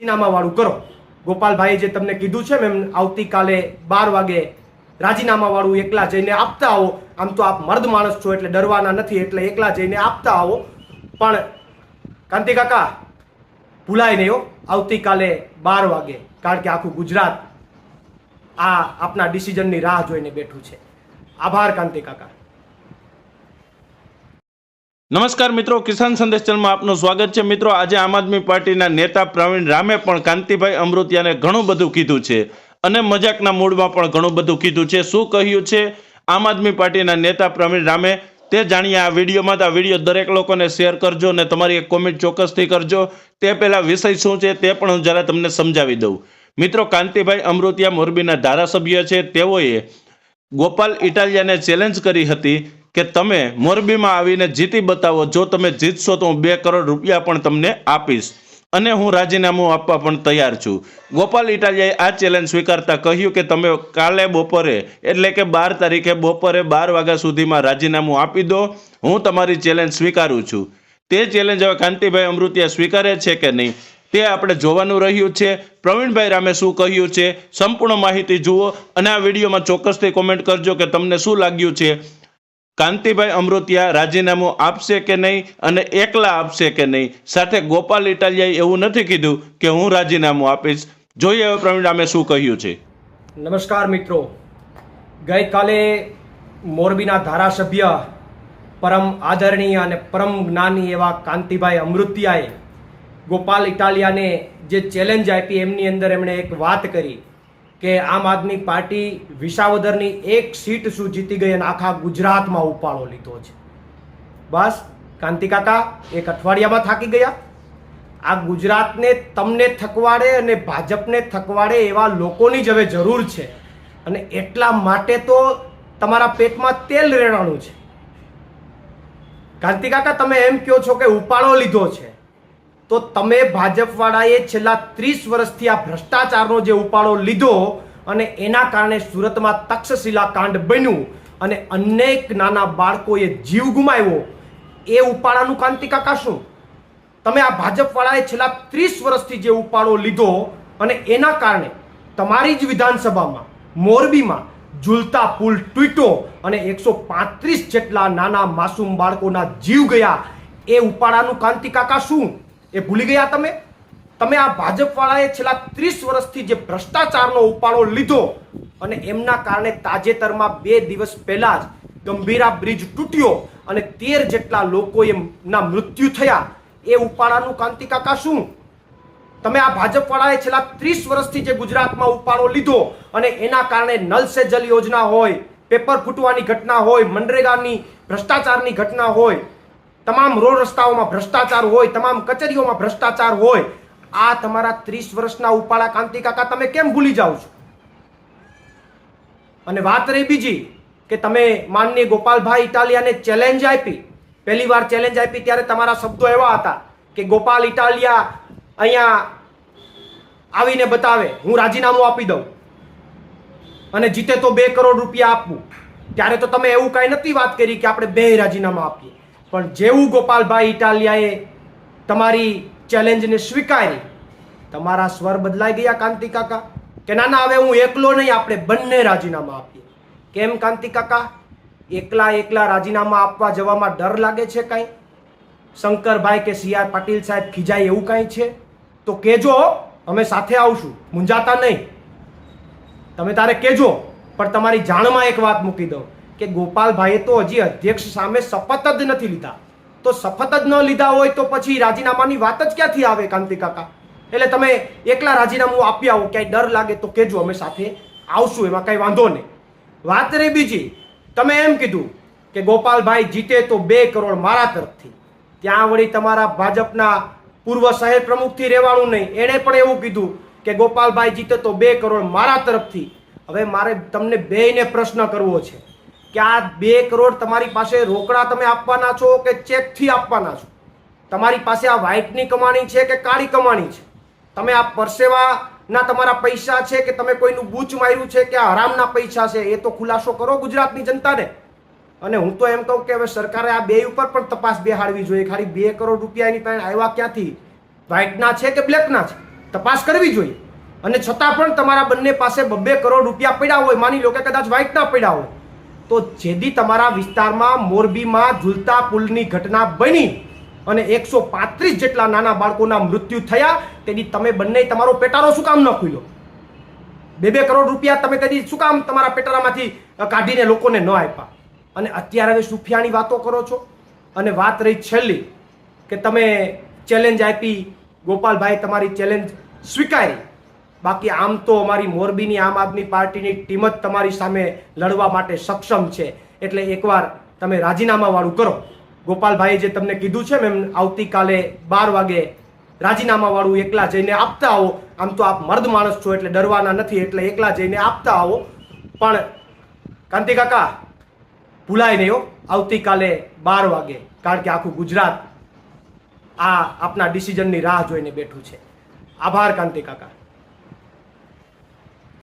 રાજીનામા વાળું કરો. ગોપાલભાઈએ જે તમને કીધું છે મેમ આવતીકાલે બાર વાગે રાજીનામા વાળું એકલા જઈને આપતા આવો. આમ તો આપ મર્દ માણસ છો એટલે ડરવાના નથી, એટલે એકલા જઈને આપતા આવો. પણ કાંતિ કાકા, ભૂલાય નહીં આવતીકાલે બાર વાગે. કારણ કે આખું ગુજરાત આ આપના ડિસિઝનની રાહ જોઈને બેઠું છે. આભાર કાંતિ કાકા. નમસ્કાર મિત્રો, કિસાન સંદેશ ચેનલમાં આપનું સ્વાગત છે. મિત્રો, આજે આમ આદમી પાર્ટીના નેતા પ્રવીણ રામે પણ કાંતિભાઈ અમૃતિયાને ઘણું બધું કીધું છે અને મજાકના મૂડમાં પણ ઘણું બધું કીધું છે. શું કહ્યું છે? આમ આદમી પાર્ટીના નેતા પ્રવીણ રામે, તે જાણીએ આ વિડીયોમાં. આ વીડિયો દરેક લોકોને શેર કરજો અને તમારી એક કોમેન્ટ ચોક્કસથી કરજો. તે પહેલા વિષય શું છે તે પણ હું જરા તમને સમજાવી દઉં. મિત્રો, કાંતિભાઈ અમૃતિયા મોરબીના ધારાસભ્ય છે. તેઓએ ગોપાલ ઇટાલિયાને ચેલેન્જ કરી હતી. કે તમે મોરબીમાં આવીને જીતી બતાવો, જો તમે જીતશો તો હું બે કરોડ રૂપિયા પણ તમને આપીશ. અને હું રાજીનામું આપવા પણ તૈયાર છું. ગોપાલ ઇટાલિયાએ આ ચેલેન્જ સ્વીકારતા કહ્યું કે તમે કાલે બપોરે, એટલે કે બાર તારીખે બપોરે બાર વાગ્યા સુધીમાં રાજીનામું આપી દો, હું તમારી ચેલેન્જ સ્વીકારું છું. તે ચેલેન્જ હવે કાંતિભાઈ અમૃતિયા સ્વીકારે છે કે નહીં? તે આપણે જોવાનું રહ્યું છે. પ્રવીણભાઈ રામે શું કહ્યું છે? સંપૂર્ણ માહિતી જુઓ અને આ વિડીયોમાં ચોક્કસથી કોમેન્ટ કરજો કે તમને શું લાગ્યું છે? કાંતિભાઈ અમૃતિયા રાજીનામું આપશે કે નહીં અને એકલા આપશે કે નહીં? સાથે ગોપાલ ઇટાલિયાએ એવું નથી કીધું કે હું રાજીનામું આપીશ. જોઈએ હવે પ્રવીણ રામે શું કહ્યું છે? નમસ્કાર મિત્રો. ગઈકાલે મોરબીના ધારાસભ્ય પરમ આદરણીય અને પરમ જ્ઞાની એવા કાંતિભાઈ અમૃતિયાએ ગોપાલ ઇટાલિયાને જે ચેલેન્જ આપી, એમની અંદર એમણે એક વાત કરી. કે આમ આદમી પાર્ટી વિસાવદરની એક સીટ શું જીતી ગઈ અને આખા ગુજરાતમાં ઉપાડો લીધો છે? બસ કાંતિકાકા એક અઠવાડિયામાં થાકી ગયા. આ ગુજરાતને તમને થકવાડે અને ભાજપને થકવાડે એવા લોકોની જ હવે જરૂર છે. અને એટલા માટે તો તમારા પેટમાં તેલ રેડાણું છે. કાંતિકાકા તમે એમ કહો છો કે ઉપાડો લીધો છે. તો તમે ભાજપવાળાએ છેલ્લા ત્રીસ વર્ષથી આ ભ્રષ્ટાચારનો જે ઉપાડો લીધો અને એના કારણે સુરતમાં તક્ષશિલા કાંડ બન્યું અને અનેક નાના બાળકોએ જીવ ગુમાવ્યો, એ ઉપાડાનું કાંતિ કાકા શું? તમે આ ભાજપવાળાએ છેલ્લા ત્રીસ વર્ષથી જે ઉપાડો લીધો અને એના કારણે તમારી જ વિધાનસભામાં, મોરબીમાં ઝૂલતા પુલ તૂટ્યો અને એકસો પાંત્રીસ જેટલા નાના માસૂમ બાળકોના જીવ ગયા, એ ઉપાડાનું કાંતિ કાકા શું? એ ભૂલી ગયા તમે? તમે આ ભાજપવાળાએ છેલ્લા ત્રીસ વર્ષથી જે ભ્રષ્ટાચારનો ઉપાડો લીધો અને એમના કારણે તાજેતરમાં બે દિવસ પહેલા જ ગંભીરા બ્રિજ તૂટ્યો અને તેર જેટલા લોકોએ ના મૃત્યુ થયા. એ ઉપાડાનું કાંતિ કાકા શું? તમે આ ભાજપવાળાએ છેલ્લા ત્રીસ વર્ષથી જે ગુજરાતમાં ઉપાડો લીધો અને એના કારણે નલ સે જલ યોજના હોય, પેપર ફૂટવાની ઘટના હોય, મનરેગાની ભ્રષ્ટાચારની ઘટના હોય તમામ રોડ રસ્તાઓમાં ભ્રષ્ટાચાર હોય, તમામ કચેરીઓમાં ભ્રષ્ટાચાર હોય, આ તમારા ત્રીસ વર્ષના ઉપાડા કાંતિ કાકા તમે કેમ ભૂલી જાઓ છો? અને વાત રહી બીજી, કે તમે માનનીય ગોપાલભાઈ ઇટાલિયાને ચેલેન્જ આપી, પહેલી વાર ચેલેન્જ આપી ત્યારે તમારા શબ્દો એવા હતા કે ગોપાલ ઇટાલિયા અહીંયા આવીને બતાવે, હું રાજીનામું આપી દઉં અને જીતે તો બે કરોડ રૂપિયા આપવું. ત્યારે તો તમે એવું કાંઈ નથી વાત કરી કે આપણે બે રાજીનામા આપીએ. પણ જેવું ગોપાલભાઈ ઇટાલિયાએ તમારી ચેલેન્જને સ્વીકારી, તમારા સ્વર બદલાઈ ગયા કાંતિ કાકા? કે ના ના હવે હું એકલો નહીં, આપણે બંને રાજીનામા આપીએ. કેમ કાંતિ કાકા? એકલા એકલા રાજીનામા આપવા જવામાં ડર લાગે છે કાંઈ? શંકરભાઈ કે સી આર પાટીલ સાહેબ ખીજાય એવું કાંઈ છે? તો કેજો, અમે સાથે આવશું, મૂંઝાતા નહીં. તમે તારે કેજો, પણ તમારી જાણમાં એક વાત મૂકી દઉં. કે ગોપાલભાઈએ તો હજી અધ્યક્ષ સામે શપથ જ નથી લીધા. તો શપથ જ ન લીધા હોય તો પછી રાજીનામાની વાત જ ક્યાંથી આવે કાંતિ કાકા? એટલે તમે એકલા રાજીનામું આપી આવો, ક્યાંય ડર લાગે તો કહેજો અમે સાથે આવશું, એમાં કાંઈ વાંધો નહીં. વાત રહી બીજી. તમે એમ કીધું કે ગોપાલભાઈ જીતે તો બે કરોડ મારા તરફથી. ત્યાં વળી તમારા ભાજપના પૂર્વ શહેર પ્રમુખથી રહેવાનું નહીં. એણે પણ એવું કીધું કે ગોપાલભાઈ જીતે તો બે કરોડ મારા તરફથી. હવે મારે તમને બેયને પ્રશ્ન કરવો છે. કે આ બે કરોડ તમારી પાસે રોકડા તમે આપવાના છો કે ચેકથી આપવાના છો? તમારી પાસે આ વ્હાઇટની કમાણી છે કે કાળી કમાણી છે? તમે આ પરસેવાના તમારા પૈસા છે કે તમે કોઈનું બૂચ માર્યું છે કે આ હરામના પૈસા છે? એ તો ખુલાસો કરો ગુજરાતની જનતાને. અને હું તો એમ કહું કે હવે સરકારે આ બે ઉપર પણ તપાસ બેહાડવી જોઈએ. ખાલી બે કરોડ રૂપિયા એની આવ્યા ક્યાંથી? વ્હાઇટના છે કે બ્લેકના છે? તપાસ કરવી જોઈએ. અને છતાં પણ તમારા બંને પાસે બબ્બે કરોડ રૂપિયા પડ્યા હોય, માની લો કે કદાચ વ્હાઇટના પડ્યા હોય તો જેથી તમારા વિસ્તારમાં મોરબીમાં ઝૂલતા પુલની ઘટના બની અને એકસો પાંત્રીસ જેટલા નાના બાળકોના મૃત્યુ થયા તેથી તમે બંને તમારો પેટારો શું કામ ન ખુલ્યો? બે બે કરોડ રૂપિયા તમે તેથી શું કામ તમારા પેટારામાંથી કાઢીને લોકોને ન આપ્યા? અને અત્યારે હવે સુફિયાની વાતો કરો છો? અને વાત રહી છેલ્લી, કે તમે ચેલેન્જ આપી, ગોપાલભાઈ તમારી ચેલેન્જ સ્વીકારી. બાકી આમ તો અમારી મોરબીની આમ આદમી પાર્ટીની ટીમ જ તમારી સામે લડવા માટે સક્ષમ છે. એટલે એકવાર તમે રાજીનામાવાળું કરો. ગોપાલભાઈએ જે તમને કીધું છે મેમ આવતીકાલે બાર વાગે રાજીનામાવાળું એકલા જઈને આપતા આવો. આમ તો આપ મર્દ માણસ છો એટલે ડરવાના નથી, એટલે એકલા જઈને આપતા આવો. પણ કાંતિ કાકા, ભૂલાય નહીં હો, આવતીકાલે બાર વાગે. કારણ કે આખું ગુજરાત આ આપના ડિસિઝનની રાહ જોઈને બેઠું છે. આભાર કાંતિ કાકા.